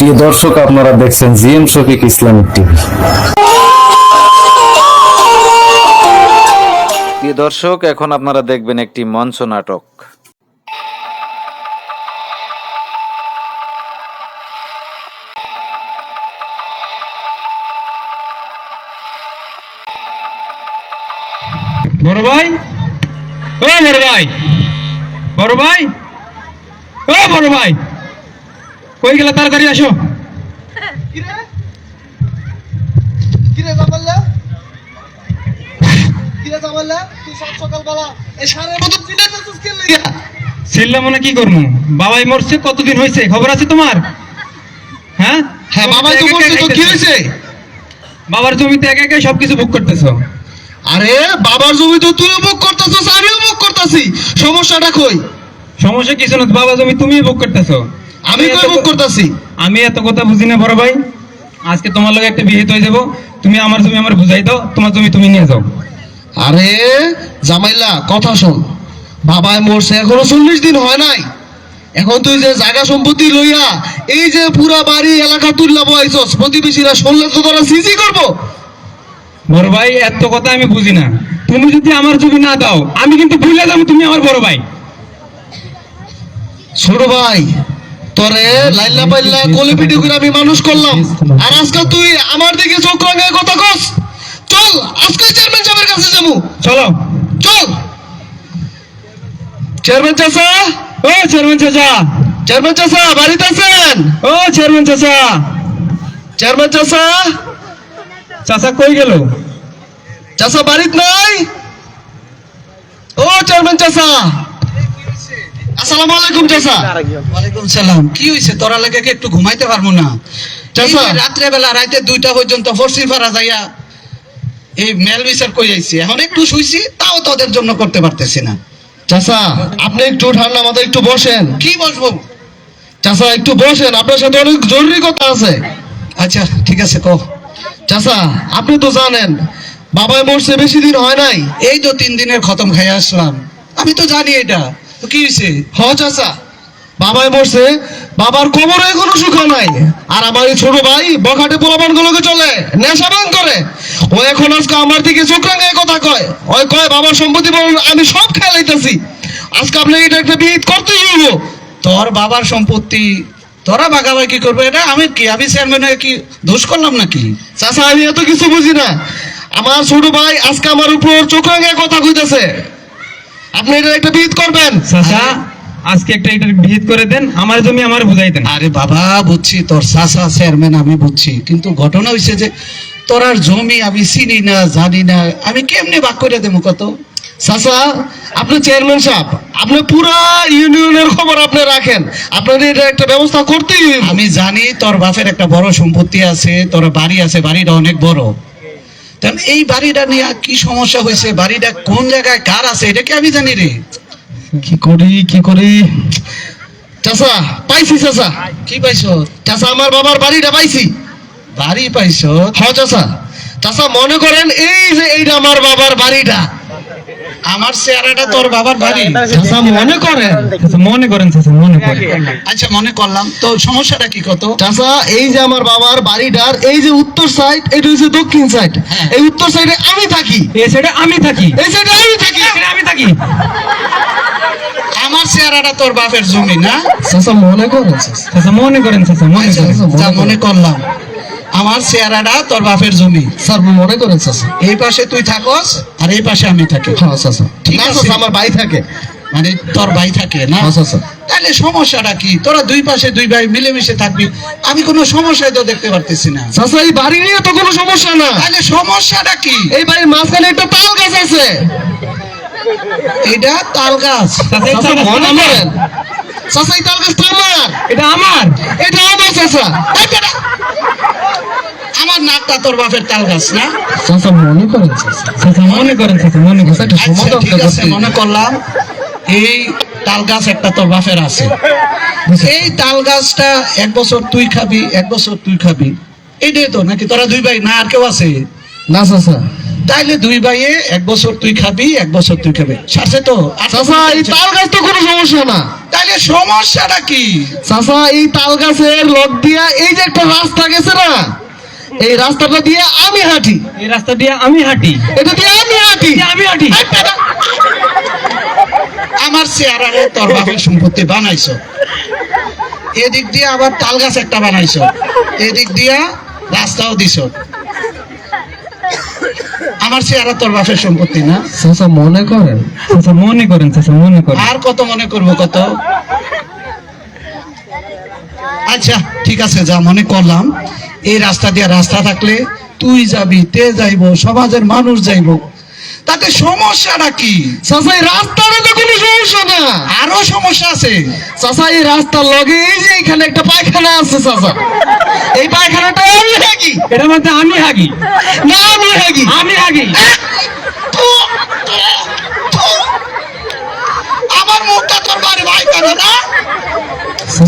প্রিয় দর্শক আপনারা দেখছেন জিএম শফিক ইসলামিক টিভি। প্রিয় দর্শক এখন আপনারা দেখবেন একটি মঞ্চ নাটক। বড় ভাই? ও বড় ভাই। বড় ভাই? ও বড় ভাই। কই গেলে তাড়াতাড়ি আসো? কিরে? জামাল্লা কিরে জামাল্লা তুই সব সকালবেলা এই সারের মতো চিল্লাইতেছিস কেন লাগিয়া চিল্লা মনে কি করব বাবাই মরছে কতদিন হয়েছে খবর আছে তোমার? হ্যাঁ? হ্যাঁ বাবাই তো কি হয়েছে বাবার জমিতে একা একা সবকিছু বুক করতেছো। আরে বাবার জমি তো তুইও বুক করতেছিস আমিও বুক করতেছি। সমস্যাটা কই? সমস্যা কিছু না বাবা জমি তুমি বুক করতেছো। আমি কই করতেছি? আমি এত কথা বুঝি না বড় ভাই। আজকে তোমার লগে একটা বিহিত হয়ে যাব। তুমি আমার জমি আমার বুঝাই দাও। তোমার জমি তুমি নিয়ে যাও। আরে জামাইলা কথা শোন। বাবাই মরছে এখনও চল্লিশ দিন হয় নাই। এখন তুই যে জায়গা সম্পত্তি লইয়া এই যে পুরা বাড়ি এলাকা তুললা বয়সস প্রতিবেশীরা শুনলে তো তোরা সিজি করব। বড় ভাই এত কথা আমি বুঝি না। তুমি যদি আমার জমি না দাও আমি কিন্তু ভুলে যাব তুমি আমার বড় ভাই। ছোট ভাই তোরে লাইল্লা পাইল্লা কোলে পিটি করে আমি মানুষ করলাম। আর আজকে তুই আমার দিকে চোখ রাঙায় কথা কস। চল আজকে চেয়ারম্যান সাহেবের কাছে যাব। চলো। চল। চেয়ারম্যান চাচা? ও চেয়ারম্যান চাচা। চেয়ারম্যান চাচা বাড়িতে আছেন? ও চেয়ারম্যান চাচা। চেয়ারম্যান চাচা? চাচা কই গেল? চাচা বাড়িতে নাই? ও চেয়ারম্যান চাচা। আসসালামু আলাইকুম চাচা। ওয়ালাইকুম সালাম। কি হইছে? তোরা লাগে একটু ঘুমাইতে পারব না? চাচা। রাত্রে বেলা রাতে দুইটা পর্যন্ত ফরসি ফারা যাইয়া এই মেল বিচার কই যাইছি এখন একটু শুইছি তাও তোদের জন্য করতে পারতেছি না। চাচা আপনি একটু ঠান্ডা মাথায় একটু বসেন। কি বসবো? চাচা একটু বসেন আপনার সাথে অনেক জরুরি কথা আছে। আচ্ছা ঠিক আছে কো চাচা আপনি তো জানেন বাবাই মরছে বেশি দিন হয় নাই। এই তো তিন দিনের খতম খাই আসলাম। আমি তো জানি এটা। কি হয়েছে? হ চাচা। বাবাই মরছে বাবার কোমরে এখনও সুখা নাই। আর আমার এই ছোট ভাই বখাটে পোলাপান গুলোকে চলে নেশা ভাঙ করে। ও এখন আজকে আমার দিকে চোখ রাঙায় কথা কয়। ওই কয় বাবার সম্পত্তি বল আমি সব খেয়ে লাইতেছি। আজকে আপনি এটা একটা বিহিত করতেই হইব। তোর বাবার সম্পত্তি তোরা বাগাবাগি করবে? এটা আমি কি আমি চেয়ারম্যান হয়ে কি দোষ করলাম নাকি? চাচা আমি এত কিছু বুঝি না। আমার ছোট ভাই আজকে আমার উপর চোখ রাঙায় কথা কইতেছে। আপনি এটা একটা বিহিত করবেন। চাচা আজকে একটা এটা ভিত করে দেন আমার জমি আমার বুঝাই দেন। আরে বাবা বুঝছি তোর চাচা চেয়ারম্যান আমি বুঝছি। কিন্তু ঘটনা হয়েছে যে তোরার জমি আমি চিনি না জানি না আমি কেমনে বাক করে দেবো কত? চাচা আপনি চেয়ারম্যান সাহেব আপনি পুরা ইউনিয়নের খবর আপনি রাখেন। আপনাদের এটা একটা ব্যবস্থা করতেই আমি জানি তোর বাপের একটা বড় সম্পত্তি আছে তোর বাড়ি আছে বাড়িটা অনেক বড়। তাহলে এই বাড়িটা নিয়ে কি সমস্যা হয়েছে? বাড়িটা কোন জায়গায় কার আছে? এটা কি আমি জানি রে। কি করি কি করি? চাচা পাইছি চাচা। কি পাইছ? চাচা আমার বাবার বাড়িটা পাইছি। বাড়ি পাইছ? হ চাচা। চাচা মনে করেন এই যে এইটা আমার বাবার বাড়িটা। আমার চেহারাটা তোর বাবার বাড়ি। চাচা মনে করেন মনে করেন চাচা মনে করেন। আচ্ছা মনে করলাম। তো সমস্যাটা কি কত? চাচা এই যে আমার বাবার বাড়িটার এই যে উত্তর সাইড এটা হচ্ছে দক্ষিণ সাইড হ্যাঁ। এই উত্তর সাইডে আমি থাকি। এ সেটা আমি থাকি। এই সাইডে আমি থাকি। আমি থাকি। আমার চেহারাটা তোর বাপের জমি না? চাচা মনে করেন চাচা। মনে করেন চাচা মনে আচ্ছা, করেন। যা মনে করলাম। আমার চেহারাটা তোর বাপের জমি। স্যার মনে করেন চাচা। এই পাশে তুই থাকস। আর এই পাশে আমি থাকি। হ্যাঁ চাচা ঠিক আছে। আমার ভাই থাকে। মানে তোর ভাই থাকে না? তাহলে সমস্যাটা কি? তোরা দুই পাশে দুই ভাই মিলেমিশে থাকবি। আমি কোনো সমস্যাই তো দেখতে পারতেছি না। চাচা এই বাড়ি নিয়ে তো কোনো সমস্যা না। তাহলে সমস্যাটা কি? এই বাড়ির মাঝখানে একটা তাল গাছ আছে। এটা তাল গাছ। চাচা, এই তাল গাছ মনে আমার এটা আমার। এটা আমার চাচা। নাকটা তোর বাপের তাল গাছ না? চাচা মনে করেন চাচা? মনে করেন চাচা মনে করেন। আচ্ছা ঠিক আছে মনে করলাম এই তাল গাছ একটা তোর বাপের আছে। এই তাল গাছটা এক বছর তুই খাবি এক বছর তুই খাবি। এইটাই তো নাকি তোরা দুই ভাই না আর কেউ আছে? না চাচা। তাইলে দুই ভাইয়ে এক বছর তুই খাবি এক বছর তুই খাবি। সাথে তো? চাচা এই তাল গাছ তো কোনো সমস্যা না। তাইলে সমস্যাটা কি? চাচা এই তাল গাছের লগ দিয়া এই যে একটা রাস্তা গেছে না এই রাস্তাটা দিয়ে আমি হাঁটি। এই রাস্তা দিয়ে আমি হাঁটি। এটা দিয়ে আমি হাঁটি। আমি হাঁটি। আমার চেয়ারারে তোর বাপের সম্পত্তি বানাইছো। এদিক দিয়ে আবার তাল গাছ একটা বানাইছো। এদিক দিয়া রাস্তাও দিছ। আমার চেয়ারা তোর বাপের সম্পত্তি না? চাচা মনে করেন? চাচা মনে করেন চাচা মনে করেন। আর কত মনে করব কত? আচ্ছা ঠিক আছে যা মনে করলাম। এই রাস্তা দিয়ে রাস্তা থাকলে তুই যাবি তে যাইব সমাজের মানুষ যাইব। তাতে সমস্যা নাকি? চাচা এই রাস্তাটা তো কোনো সমস্যা না। আরও সমস্যা আছে। চাচা এই রাস্তার লগে এই যে এখানে একটা পায়খানা আছে চাচা। এই পায়খানাটা আমি হাগি। এটার মধ্যে আমি হাগি। না আমি হাগি। আমি হাগি থু, থু, থু। আমার মুখটা তোর বাড়ি ভাই কেন না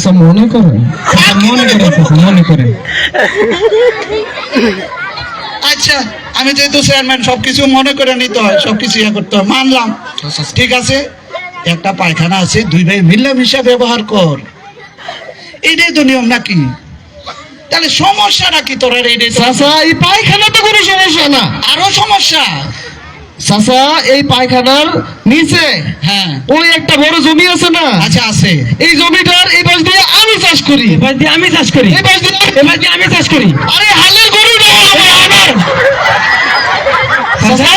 চাচা মনে করেন? চাচা মনে করেন মনে করেন। আচ্ছা আমি যেহেতু চেয়ারম্যান সবকিছু মনে করে নিতে হয় সবকিছু ইয়ে করতে হয়। মানলাম। ঠিক আছে? একটা পায়খানা আছে দুই ভাই মিলামিশা ব্যবহার কর। এটাই তো নিয়ম নাকি? তাহলে সমস্যা নাকি তোর এই পায়খানা তো? কোনো সমস্যা না। আরও সমস্যা? চাচা এই পায়খানার নিচে। হ্যাঁ। ওই একটা বড় জমি আছে না? আচ্ছা আছে। এই জমিটার এই পাশ দিয়ে আমি চাষ করি। এবার দিয়ে আমি চাষ করি। এই পাশ দিয়ে আমি চাষ করি। আরে হালের গরুটা আমার। আমার। চাচা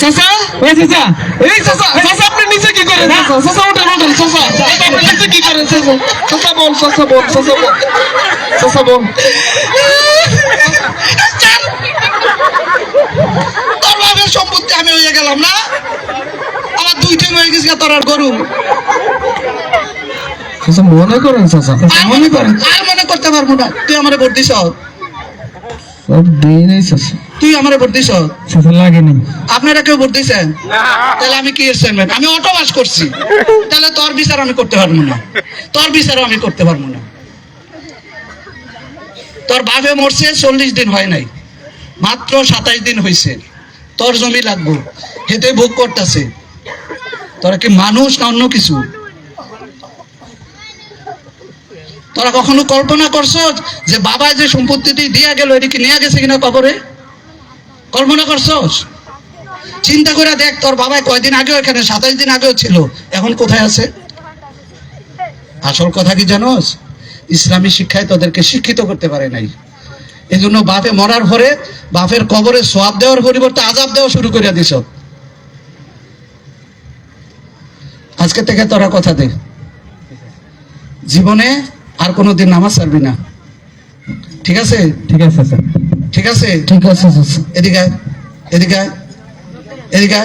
চাচা ওই চাচা এই চাচা চাচা আপনি নিচে কি করেন? চাচা চাচা ওঠেন ওঠেন চাচা আপনি নিচে কি করেন চাচা চাচা বল চাচা বল চাচা বল। চাচা বল। সম্পত্তি আমি হয়ে গেলাম না। আমার দুই হয়ে গেছে তোর আর গরু। মনে করেন চাচা? মনে কর আর মনে করতে পারব না। তুই আমারে ভোট সব নেই চাচা। তুই আমারে ভোট দিছ? চাচা লাগেনি আপনারা কেউ ভোট তাহলে আমি কি আমি অটো করছি। তাহলে তোর বিচার আমি করতে পারব না। তোর বিচারও আমি করতে পারব না। তোর মরছে চল্লিশ দিন হয় নাই। মাত্র সাতাইশ দিন হয়েছে তোর জমি লাগবো। হেতে ভোগ করতেছে। তোরা কি মানুষ না অন্য কিছু? তোরা কখনো কল্পনা করছ যে বাবা যে সম্পত্তিটি দিয়া গেল, এটি কি নিয়ে গেছে কিনা কবরে? কল্পনা করছোস চিন্তা করে দেখ, তোর বাবা কয়দিন আগেও এখানে, সাতাশ দিন আগেও ছিল। এখন কোথায় আছে? আসল কথা কি জানোস? ইসলামী শিক্ষায় তোদেরকে শিক্ষিত করতে পারে নাই। এই জন্য বাপে মরার পরে বাপের কবরে সোয়াব দেওয়ার পরিবর্তে আজাব দেওয়া শুরু করে দিস। আজকে থেকে তোরা কথা দে। জীবনে আর কোনোদিন নামাজ ছাড়বি না। ঠিক আছে? ঠিক আছে চাচা ঠিক আছে? ঠিক আছে এদিকে এদিকে এদিকে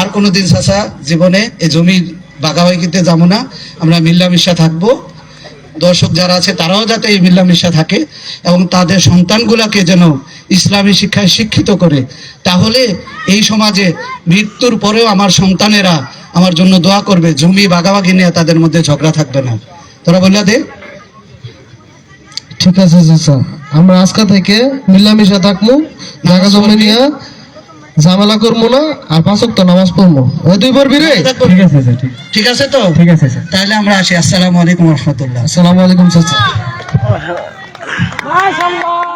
আর কোনোদিন চাচা জীবনে এই জমি বাগাবাগিতে যাব না। আমরা মিল্লামিশা থাকব। দর্শক যারা আছে, তারাও যাতে এই মিল্লামিশা থাকে এবং তাদের সন্তানগুলাকে যেন ইসলামী শিক্ষায় শিক্ষিত করে। তাহলে এই সমাজে মৃত্যুর পরেও আমার সন্তানেরা আমার জন্য দোয়া করবে জমি বাগাবাগি নিয়ে তাদের মধ্যে ঝগড়া থাকবে না। তোরা বললা দে। ঠিক আছে আমরা আজকা থেকে মিলামিশা থাকব জমি নিয়ে ঝামেলা করব না আর পাঁচক তো নামাজ পড়ব। ওই দুই পড়বি রে? ঠিক আছে ঠিক ঠিক। আছে তো? ঠিক আছে স্যার। তাহলে আমরা আসি। আসসালামু আলাইকুম রহমতুল্লাহ। আসসালামু আলাইকুম স্যার মাশাআল্লাহ।